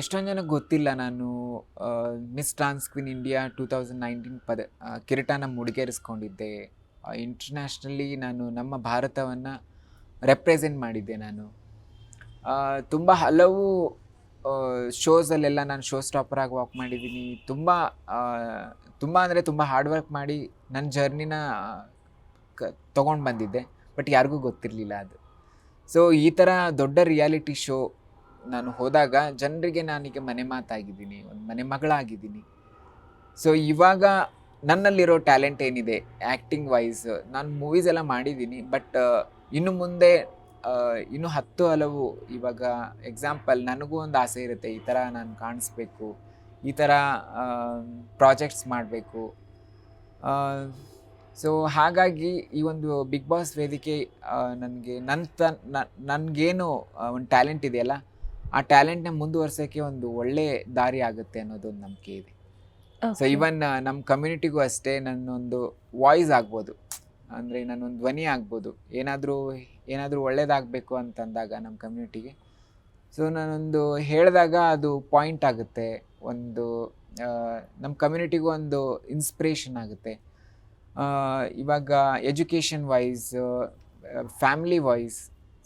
ಎಷ್ಟೊಂದು ಜನಕ್ಕೆ ಗೊತ್ತಿಲ್ಲ ನಾನು Miss trans queen India two thousand nineteen ಪದ ಕಿರೀಟನ ಮುಡಿಗೇರಿಸ್ಕೊಂಡಿದ್ದೆ. ಇಂಟರ್ನ್ಯಾಷ್ನಲಿ ನಾನು ನಮ್ಮ ಭಾರತವನ್ನು ರೆಪ್ರೆಸೆಂಟ್ ಮಾಡಿದ್ದೆ ನಾನು. ತುಂಬ ಹಲವು ಶೋಸಲ್ಲೆಲ್ಲ ನಾನು ಶೋ ಸ್ಟಾಪರಾಗಿ ವಾಕ್ ಮಾಡಿದ್ದೀನಿ. ತುಂಬ ತುಂಬ ಅಂದರೆ ತುಂಬ ಹಾರ್ಡ್ ವರ್ಕ್ ಮಾಡಿ ನನ್ನ ಜರ್ನಿನ ಕ, ತೊಗೊಂಡು ಬಂದಿದ್ದೆ. ಬಟ್ ಯಾರಿಗೂ ಗೊತ್ತಿರಲಿಲ್ಲ ಅದು. ಸೊ ಈ ಥರ ದೊಡ್ಡ ರಿಯಾಲಿಟಿ ಶೋ ನಾನು ಹೋದಾಗ ಜನರಿಗೆ ನಾನೀಗ ಮನೆ ಮಾತಾಗಿದ್ದೀನಿ, ಒಂದು ಮನೆ ಮಗಳಾಗಿದ್ದೀನಿ. ಸೊ ಇವಾಗ ನನ್ನಲ್ಲಿರೋ ಟ್ಯಾಲೆಂಟ್ ಏನಿದೆ ಆ್ಯಕ್ಟಿಂಗ್ ವೈಸ್ ನಾನು ಮೂವೀಸ್ ಎಲ್ಲ ಮಾಡಿದ್ದೀನಿ ಬಟ್ ಇನ್ನು ಮುಂದೆ ಇನ್ನು ಹತ್ತು ಹಲವು ಇವಾಗ ಎಕ್ಸಾಂಪಲ್ ನನಗೂ ಒಂದು ಆಸೆ ಇರುತ್ತೆ, ಈ ಥರ ನಾನು ಕಾಣಿಸ್ಬೇಕು, ಈ ಥರ ಪ್ರಾಜೆಕ್ಟ್ಸ್ ಮಾಡಬೇಕು. ಸೊ ಹಾಗಾಗಿ ಈ ಒಂದು ಬಿಗ್ ಬಾಸ್ ವೇದಿಕೆ ನನಗೆ ನನ್ನ ತ ನನಗೇನು ಒಂದು ಟ್ಯಾಲೆಂಟ್ ಇದೆಯಲ್ಲ ಆ ಟ್ಯಾಲೆಂಟ್ನ ಮುಂದುವರ್ಸೋಕ್ಕೆ ಒಂದು ಒಳ್ಳೆ ದಾರಿ ಆಗುತ್ತೆ ಅನ್ನೋದೊಂದು ನಂಬಿಕೆ ಇದೆ. ಸೊ ಇವನ್ ನಮ್ಮ ಕಮ್ಯುನಿಟಿಗೂ ಅಷ್ಟೇ ನನ್ನೊಂದು ವಾಯ್ಸ್ ಆಗ್ಬೋದು. ಅಂದರೆ ನನ್ನೊಂದು ಧ್ವನಿ ಆಗ್ಬೋದು. ಏನಾದರೂ ಏನಾದರೂ ಒಳ್ಳೇದಾಗಬೇಕು ಅಂತಂದಾಗ ನಮ್ಮ ಕಮ್ಯುನಿಟಿಗೆ ಸೊ ನಾನೊಂದು ಹೇಳಿದಾಗ ಅದು ಪಾಯಿಂಟ್ ಆಗುತ್ತೆ. ಒಂದು ನಮ್ಮ ಕಮ್ಯುನಿಟಿಗೂ ಒಂದು ಇನ್ಸ್ಪಿರೇಷನ್ ಆಗುತ್ತೆ. ಇವಾಗ education wise family wise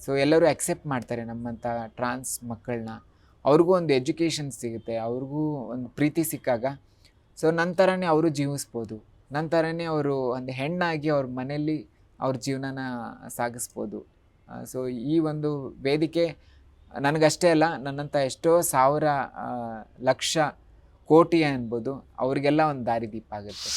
so ಎಲ್ಲರೂ ಅಕ್ಸೆಪ್ಟ್ ಮಾಡ್ತಾರೆ ನಮ್ಮಂಥ ಟ್ರಾನ್ಸ್ ಮಕ್ಕಳನ್ನ. ಅವ್ರಿಗೂ ಒಂದು ಎಜುಕೇಷನ್ ಸಿಗುತ್ತೆ, ಅವ್ರಿಗೂ ಒಂದು ಪ್ರೀತಿ ಸಿಕ್ಕಾಗ. ಸೊ ನಂತರನೇ ಅವರು ಜೀವಿಸ್ಬೋದು. ನಂತರನೇ ಅವರು ಒಂದು ಹೆಣ್ಣಾಗಿ ಅವ್ರ ಮನೆಯಲ್ಲಿ ಅವ್ರ ಜೀವನನ ಸಾಗಿಸ್ಬೋದು. ಸೊ ಈ ಒಂದು ವೇದಿಕೆ ನನಗಷ್ಟೇ ಅಲ್ಲ ನನ್ನಂಥ ಎಷ್ಟೋ ಸಾವಿರ ಲಕ್ಷ ಕೋಟಿ ಅನ್ಬೋದು, ಅವರಿಗೆಲ್ಲ ಒಂದು ದಾರಿದೀಪ ಆಗುತ್ತೆ.